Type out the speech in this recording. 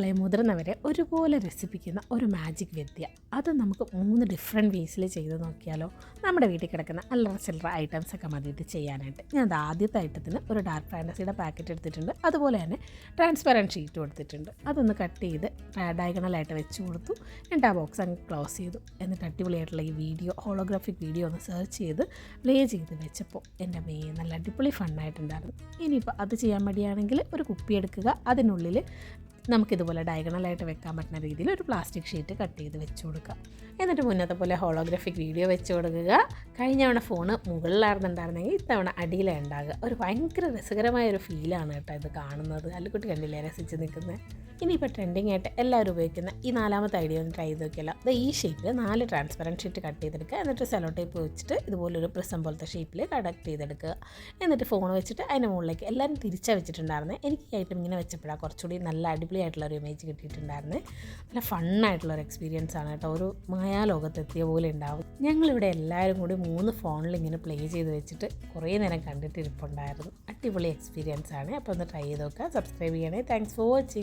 കുട്ടികളെ മുതിർന്നവരെ ഒരുപോലെ രസിപ്പിക്കുന്ന ഒരു മാജിക് വിദ്യ. അത് നമുക്ക് മൂന്ന് ഡിഫറെന്റ് വേസിൽ ചെയ്ത് നോക്കിയാലോ? നമ്മുടെ വീട്ടിൽ കിടക്കുന്ന അല്ലറ ചില്ലറ ഐറ്റംസ് ഒക്കെ മതിയിട്ട് ചെയ്യാനായിട്ട്. ഞാൻ അത് ആദ്യത്തെ ഐറ്റത്തിന് ഒരു ഡാർക്ക് ഫാന്റസിയുടെ പാക്കറ്റ് എടുത്തിട്ടുണ്ട്. അതുപോലെ തന്നെ ട്രാൻസ്പെറന്റ് ഷീറ്റും എടുത്തിട്ടുണ്ട്. അതൊന്ന് കട്ട് ചെയ്ത് ഡയഗണലായിട്ട് വെച്ച് കൊടുത്തു. എന്നിട്ട് ആ ബോക്സ് അങ്ങ് ക്ലോസ് ചെയ്തു. എന്നിട്ട് അടിപൊളിയായിട്ടുള്ള ഈ വീഡിയോ ഹോളോഗ്രാഫിക് വീഡിയോ ഒന്ന് സെർച്ച് ചെയ്ത് പ്ലേ ചെയ്ത് വെച്ചപ്പോൾ എന്റെ മേ നല്ല അടിപൊളി ഫണ്ണായിട്ടുണ്ടായിരുന്നു ഇനിയിപ്പോൾ അത് ചെയ്യാൻ മടിയാണെങ്കിൽ ഒരു കുപ്പി എടുക്കുക. അതിനുള്ളിൽ നമുക്കിതുപോലെ ഡയഗണലായിട്ട് വെക്കാൻ പറ്റുന്ന രീതിയിൽ ഒരു പ്ലാസ്റ്റിക് ഷീറ്റ് കട്ട് ചെയ്ത് വെച്ച് കൊടുക്കുക. എന്നിട്ട് മുന്നത്തെ പോലെ ഹോളോഗ്രാഫിക് വീഡിയോ വെച്ച് കൊടുക്കുക. കഴിഞ്ഞ തവണ ഫോണ് മുകളിലായിരുന്നുണ്ടായിരുന്നെങ്കിൽ ഇത്തവണ അടിയിലേ ഉണ്ടാകുക ഒരു ഭയങ്കര രസകരമായ ഒരു ഫീലാണ് കേട്ടോ ഇത് കാണുന്നത്. അല്ലക്കുട്ടി കണ്ടില്ലേ രസിച്ച് നിൽക്കുന്നത് ഇനിയിപ്പോൾ ട്രെൻഡിങ് ആയിട്ട് എല്ലാവരും ഉപയോഗിക്കുന്ന ഈ നാലാമത്തെ ഐഡിയ ഒന്ന് ട്രൈ ചെയ്ത് നോക്കിയാലോ അത് ഈ ഷേപ്പിൽ നാല് ട്രാൻസ്പെറന്റ് ഷീറ്റ് കട്ട് ചെയ്തെടുക്കുക. എന്നിട്ട് സെലോ ടേപ്പ് വെച്ചിട്ട് ഇതുപോലൊരു പ്രിസം പോലത്തെ ഷേപ്പിൽ കടക്ട് ചെയ്തെടുക്കുക. എന്നിട്ട് ഫോൺ വെച്ചിട്ട് അതിന്റെ മുകളിലേക്ക് എല്ലാവരും തിരിച്ചാണ് വെച്ചിട്ടുണ്ടായിരുന്നത് എനിക്ക് ഈ ഐറ്റം ഇങ്ങനെ വെച്ചപ്പോഴാണ് കുറച്ചുകൂടി നല്ല ഒരു ഇമേജ് കിട്ടിയിട്ടുണ്ടായിരുന്നത് നല്ല ഫണ്ണായിട്ടുള്ള ഒരു എക്സ്പീരിയൻസ് ആണ് കേട്ടോ. ഒരു മായാലോകത്തെത്തിയ പോലെ ഉണ്ടാവും. ഞങ്ങളിവിടെ എല്ലാവരും കൂടി മൂന്ന് ഫോണിൽ ഇങ്ങനെ പ്ലേ ചെയ്ത് വെച്ചിട്ട് കുറേ നേരം കണ്ടിട്ട് ഇരിപ്പുണ്ടായിരുന്നു. അടിപൊളി എക്സ്പീരിയൻസ് ആണ്. അപ്പോൾ ഒന്ന് ട്രൈ ചെയ്ത് നോക്കുക. സബ്സ്ക്രൈബ് ചെയ്യണേ. Thanks for watching